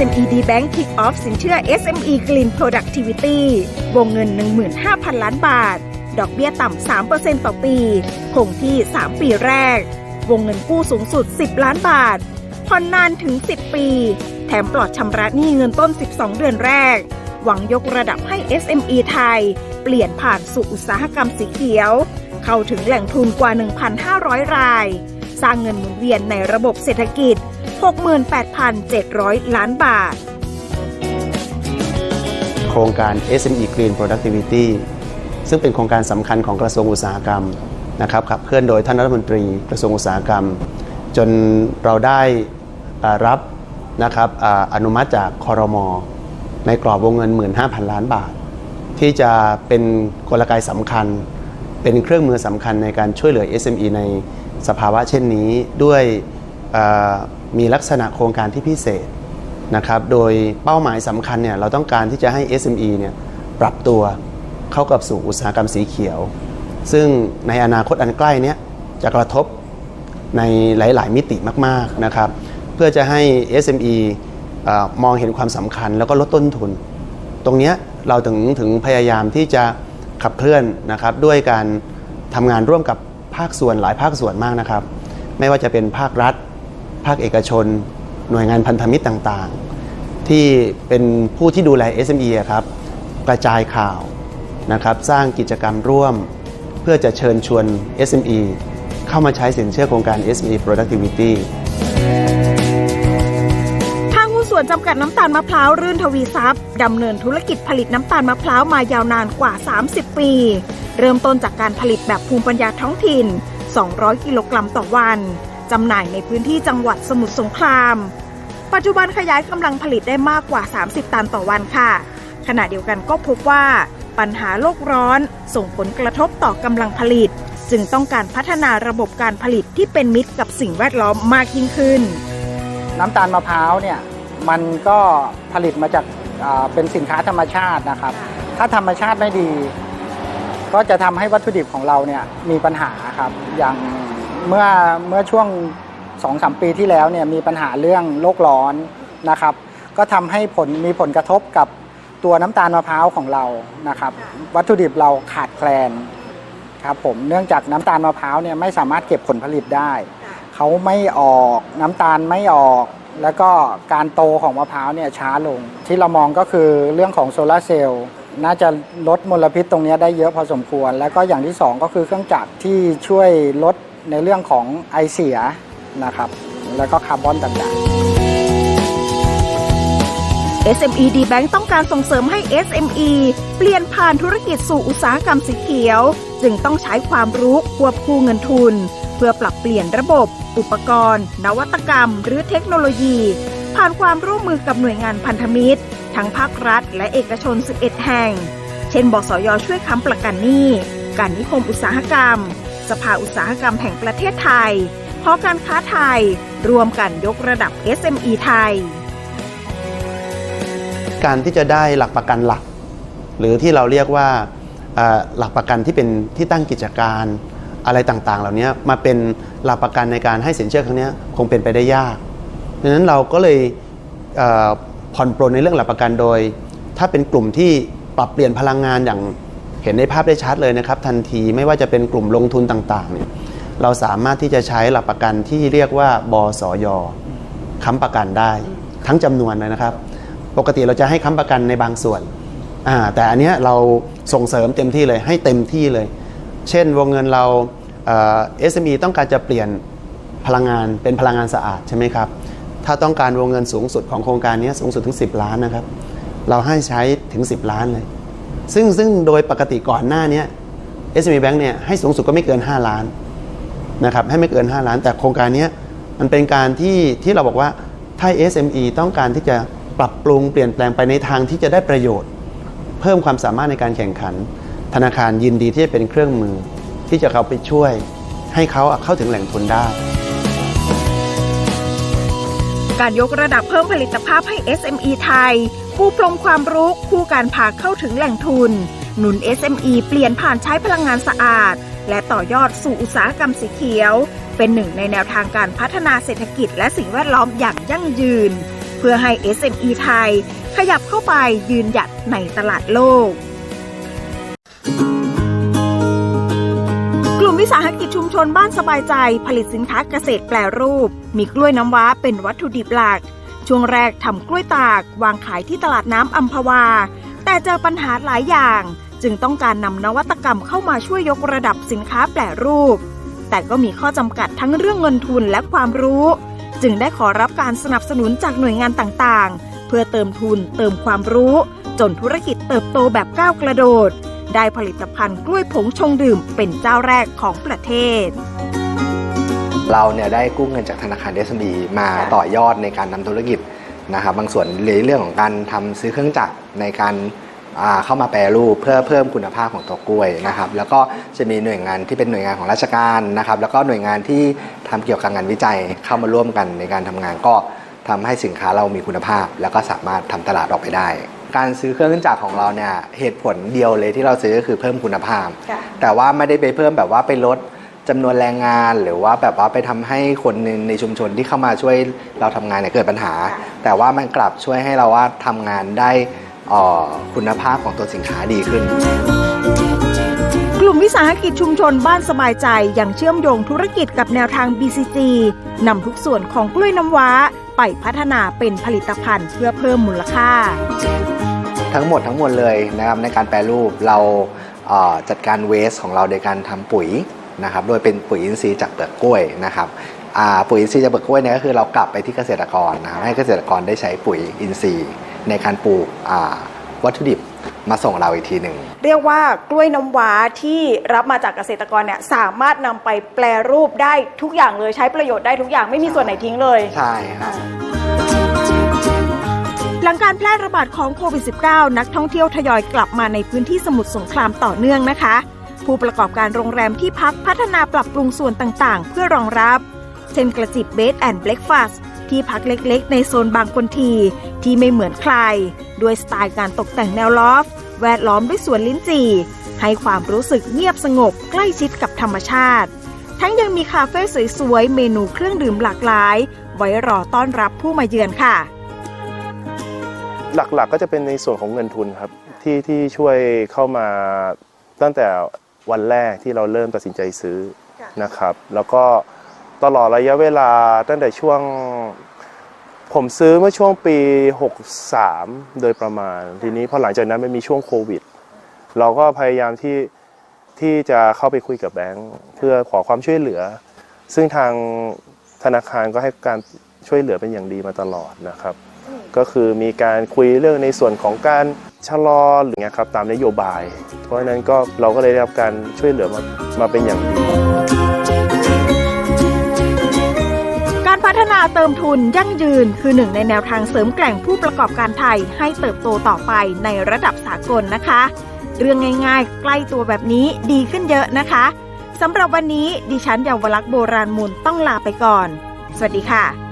SME D Bank Kick Off สินเชื่อ SME Green Productivity วงเงิน 15,000 ล้านบาท ดอกเบี้ยต่ำ 3%ต่อปี คงที่ 3 ปีแรก วงเงินกู้สูงสุด 10 ล้านบาท ผ่อนนานถึง 10 ปี แถมปลอดชำระหนี้เงินต้น 12 เดือนแรก หวังยกระดับให้ SME ไทย เปลี่ยนผ่านสู่อุตสาหกรรมสีเขียว เข้าถึงแหล่งทุนกว่า 1,500 ราย สร้างเงินหมุนเวียนในระบบเศรษฐกิจ 68,700 ล้านบาท โครงการ SME Green Productivity ซึ่งเป็นโครงการสำคัญของกระทรวงอุตสาหกรรมนะครับขับเคลื่อนโดยท่านรัฐมนตรีกระทรวงอุตสาหกรรม จนเราได้รับนะครับออนุมัติจากคอรมอในกรอบวงเงิน 15,000 ล้านบาท ที่จะเป็นกลไกสำคัญ เป็นเครื่องมือสำคัญในการช่วยเหลือ SME ในสภาวะเช่นนี้ด้วย มีลักษณะโครงการที่พิเศษนะครับโดยเป้าหมายสำคัญเนี่ยเราต้องการที่จะให้ SME เนี่ยปรับตัวเข้ากับสู่อุตสาหกรรมสีเขียว ซึ่งในอนาคตอันใกล้เนี้ยจะกระทบในหลาย ๆ มิติมาก ๆ นะครับ เพื่อจะให้ SME เออมองเห็นความสำคัญแล้วก็ลดต้นทุน ตรงนี้เราถึงถึงพยายามที่จะขับเคลื่อนนะครับด้วยการทำงานร่วมกับภาคส่วนหลายภาคส่วนมากนะครับ ไม่ว่าจะเป็นภาครัฐ ภาคเอกชน หน่วยงานพันธมิตรต่างๆ ที่เป็นผู้ที่ดูแล SME อะครับกระจายข่าวนะครับสร้างกิจกรรมร่วม เพื่อจะเชิญชวน SME เข้ามาใช้สินเชื่อโครงการ SME Productivity ทางหุ้นส่วนจำกัดน้ำตาลมะพร้าวรื่นทวีทรัพย์ดำเนินธุรกิจผลิตน้ำตาลมะพร้าวมายาวนานกว่า 30 ปี เริ่มต้นจากการผลิตแบบภูมิปัญญาท้องถิ่น 200 กิโลกรัมต่อวัน จำหน่ายในพื้นที่จังหวัดสมุทรสงคราม ปัจจุบันขยายกำลังผลิตได้มากกว่า 30 ตันต่อวันค่ะ ขณะเดียวกันก็พบว่าปัญหาโลกร้อนส่งผลกระทบต่อกำลังผลิต จึงต้องการพัฒนาระบบการผลิตที่เป็นมิตรกับสิ่งแวดล้อมมากยิ่งขึ้น น้ำตาลมะพร้าวเนี่ยมันก็ผลิตมาจากเป็นสินค้าธรรมชาตินะครับ ถ้าธรรมชาติไม่ดี ก็จะทำให้วัตถุดิบของเราเนี่ยมีปัญหาครับ อย่าง เมื่อเมื่อช่วง2อสปีที่แล้วเนี่ยมีปัญหาเรื่องโลกร้อนนะครับ ก็ทำให้ผลมีผลกระทบกับตัวน้ำตาลมะพร้าวของเรานะครับ วัตถุดิบเราขาดแคลนครับผมเนื่องจากน้ำตาลมะพร้าวเนี่ยไม่สามารถเก็บผลผลิตได้ เขาไม่ออกน้ำตาลไม่ออก แล้วก็การโตของมะพร้าวเนี่ยช้าลง ที่เรามองก็คือเรื่องของโซลาร์เซลล์น่าจะลดมลพิษตรงเนี้ยได้เยอะพอสมควร แล้วก็อย่างที่สองก็คือเครื่องจักรที่ช่วยลด ในเรื่องของไอเสียนะครับ แล้วก็คาร์บอนต่างๆ SME D Bank ต้องการส่งเสริมให้ SME เปลี่ยนผ่านธุรกิจสู่อุตสาหกรรมสีเขียว จึงต้องใช้ความรู้ควบคู่เงินทุน เพื่อปรับเปลี่ยนระบบ อุปกรณ์ นวัตกรรม หรือเทคโนโลยี ผ่านความร่วมมือกับหน่วยงานพันธมิตร ทั้งภาครัฐ และเอกชน 11 แห่ง เช่นบสยช่วยค้ำประกันหนี้ การนิคมอุตสาหกรรม สภาอุตสาหกรรมแห่งประเทศไทยหอการค้าไทย รวมกันยกระดับ SME ไทย การที่จะได้หลักประกันหลัก หรือที่เราเรียกว่าหลักประกันที่เป็นที่ตั้งกิจการอะไรต่างๆ เหล่านี้มาเป็นหลักประกันในการให้สินเชื่อครั้งนี้คงเป็นไปได้ยากดังนั้นเราก็เลยผ่อนปลนในเรื่องหลักประกันโดย ถ้าเป็นกลุ่มที่ปรับเปลี่ยนพลังงานอย่าง เห็นในภาพได้ชัดเลยนะครับ ทันทีไม่ว่าจะเป็นกลุ่มลงทุนต่างๆเนี่ยเราสามารถที่จะใช้หลักประกันที่เรียกว่าบสยค้ำประกันได้ ทั้งจำนวนเลยนะครับ ปกติเราจะให้ค้ำประกันในบางส่วน แต่อันนี้เราส่งเสริมเต็มที่เลยให้เต็มที่เลย เช่นวงเงินเราเอ่อ SME ต้องการจะเปลี่ยนพลังงานเป็นพลังงานสะอาดใช่ไหมครับ ถ้าต้องการวงเงินสูงสุดของโครงการนี้สูงสุดถึง 10 ล้านนะครับ เราให้ใช้ถึง 10 ล้านเลย ซึ่งซึ่งโดยปกติก่อนหน้านี้ SME Bank เนี่ยให้สูงสุดก็ไม่เกิน 5 ล้านนะครับให้ไม่เกิน 5 ล้าน แต่โครงการนี้มันเป็นการที่ที่เราบอกว่าถ้า SME ต้องการที่จะปรับปรุงเปลี่ยนแปลงไปในทางที่จะได้ประโยชน์ เพิ่มความสามารถในการแข่งขัน ธนาคารยินดีที่จะเป็นเครื่องมือ ที่จะเขาไปช่วย ให้เขาเข้าถึงแหล่งทุนได้ การยกระดับเพิ่มผลิตภาพให้ SME ไทย ปูพรมความรู้คู่การพาเข้าถึงแหล่งทุน หนุน SME เปลี่ยนผ่านใช้พลังงานสะอาด และต่อยอดสู่อุตสาหกรรมสีเขียว เป็นหนึ่งในแนวทางการพัฒนาเศรษฐกิจและสิ่งแวดล้อมอย่างยั่งยืน เพื่อให้ SME ไทย ขยับเข้าไปยืนหยัดในตลาดโลกกลุ่ม วิสาหกิจชุมชนบ้านสบายใจ ผลิตสินค้าเกษตรแปรรูป มีกล้วยน้ำว้าเป็นวัตถุดิบหลัก ช่วงแรกทำกล้วยตาก วางขายที่ตลาดน้ำอัมพวา แต่เจอปัญหาหลายอย่าง จึงต้องการนำนวัตกรรมเข้ามาช่วยยกระดับสินค้าแปรรูป แต่ก็มีข้อจำกัดทั้งเรื่องเงินทุนและความรู้ จึงได้ขอรับการสนับสนุนจากหน่วยงานต่างๆ เพื่อเติมทุนเติมความรู้ จนธุรกิจเติบโตแบบก้าวกระโดด ได้ผลิตภัณฑ์กล้วยผงชงดื่มเป็นเจ้าแรกของประเทศ เราเนี่ยได้กู้เงินจากธนาคาร SME มาต่อยอดในการนำธุรกิจนะครับบางส่วนในเรื่องของการทำซื้อเครื่องจักรในการเข้ามาแปรรูปเพื่อเพิ่มคุณภาพของตัวกล้วยนะครับ แล้วก็จะมีหน่วยงานที่เป็นหน่วยงานของราชการนะครับ แล้วก็หน่วยงานที่ทำเกี่ยวกับงานวิจัยเข้ามาร่วมกันในการทำงานก็ทำให้สินค้าเรามีคุณภาพ แล้วก็สามารถทำตลาดออกไปได้ การซื้อเครื่องจักรของเราเนี่ยเหตุผลเดียวเลยที่เราซื้อก็คือเพิ่มคุณภาพแต่ว่าไม่ได้ไปเพิ่มแบบว่าไปลดจำนวนแรงงาน หรือว่าแบบว่าไปทำให้คนในในชุมชนที่เข้ามาช่วยเราทำงานเนี่ยเกิดปัญหาแต่ว่ามันกลับช่วยให้เราว่าทำงานได้เอ่อคุณภาพของตัวสินค้าดีขึ้น กลุ่มวิสาหกิจชุมชนบ้านสบายใจยังเชื่อมโยงธุรกิจกับแนวทาง BCG นำทุกส่วนของกล้วยน้ำว้า ไปพัฒนาเป็นผลิตภัณฑ์เพื่อเพิ่มมูลค่า ทั้งหมดทั้งมวลเลยนะครับในการแปรรูปเราเอ่อจัดการเวสของเราโดยการทำปุ๋ยนะครับโดยเป็นปุ๋ยอินทรีย์จากเปลือกกล้วยนะครับอ่าปุ๋ยอินทรีย์จากเปลือกกล้วยเนี่ยก็คือเรากลับไปที่เกษตรกรนะครับให้เกษตรกรได้ใช้ปุ๋ยอินทรีย์ ในการปลูกอ่าวัตถุดิบมาส่งเราอีกทีหนึ่งเรียกว่ากล้วยน้ำว้าที่รับมาจากเกษตรกรเนี่ยสามารถนำไปแปลรูปได้ทุกอย่างเลยใช้ประโยชน์ได้ทุกอย่างไม่มีส่วนไหนทิ้งเลย ใช่ครับ หลังการแพร่ระบาดของโควิด -19 นักท่องเที่ยวทยอยกลับมาในพื้นที่สมุทรสงครามต่อเนื่องนะคะ ผู้ประกอบการโรงแรมที่พักพัฒนาปรับปรุงส่วนต่างๆ เพื่อรองรับ เช่นกระจิบเบดแอนด์เบรกฟาสที่พักเล็กๆ ในโซนบางคนทีที่ไม่เหมือนใคร ด้วยสไตล์การตกแต่งแนวลอฟต์แวดล้อมด้วยสวนลิ้นจี่ ให้ความรู้สึกเงียบสงบใกล้ชิดกับธรรมชาติ ทั้งยังมีคาเฟ่สวยๆ เมนูเครื่องดื่มหลากหลาย ไว้รอต้อนรับผู้มาเยือนค่ะ หลักๆก็จะเป็นในส่วนของเงินทุนครับที่ที่ช่วยเข้ามาตั้งแต่วันแรกที่เราเริ่มตัดสินใจซื้อนะครับ แล้วก็ตลอดระยะเวลาตั้งแต่ช่วง ผมซื้อเมื่อช่วงปี 63 โดยประมาณ ทีนี้พอหลังจากนั้นมันมีช่วงโควิด เราก็พยายามที่ที่จะเข้าไปคุยกับแบงค์เพื่อขอความช่วยเหลือ ซึ่งทางธนาคารก็ให้การช่วยเหลือเป็นอย่างดีมาตลอดนะครับ ก็คือมีการคุยเรื่องในส่วนของการชะลอหรือไงครับตามนโยบาย เพราะฉะนั้นก็เราก็เลยได้รับการช่วยเหลือมามาเป็นอย่างดีการพัฒนาเติมทุนยั่งยืนคือหนึ่งในแนวทางเสริมแกล่งผู้ประกอบการไทยให้เติบโตต่อไปในระดับสากลนะคะ เรื่องง่ายๆ ใกล้ตัวแบบนี้ดีขึ้นเยอะนะคะสำหรับวันนี้ดิฉันเยาวลักษณ์โบราณมูลต้องลาไปก่อน สวัสดีค่ะ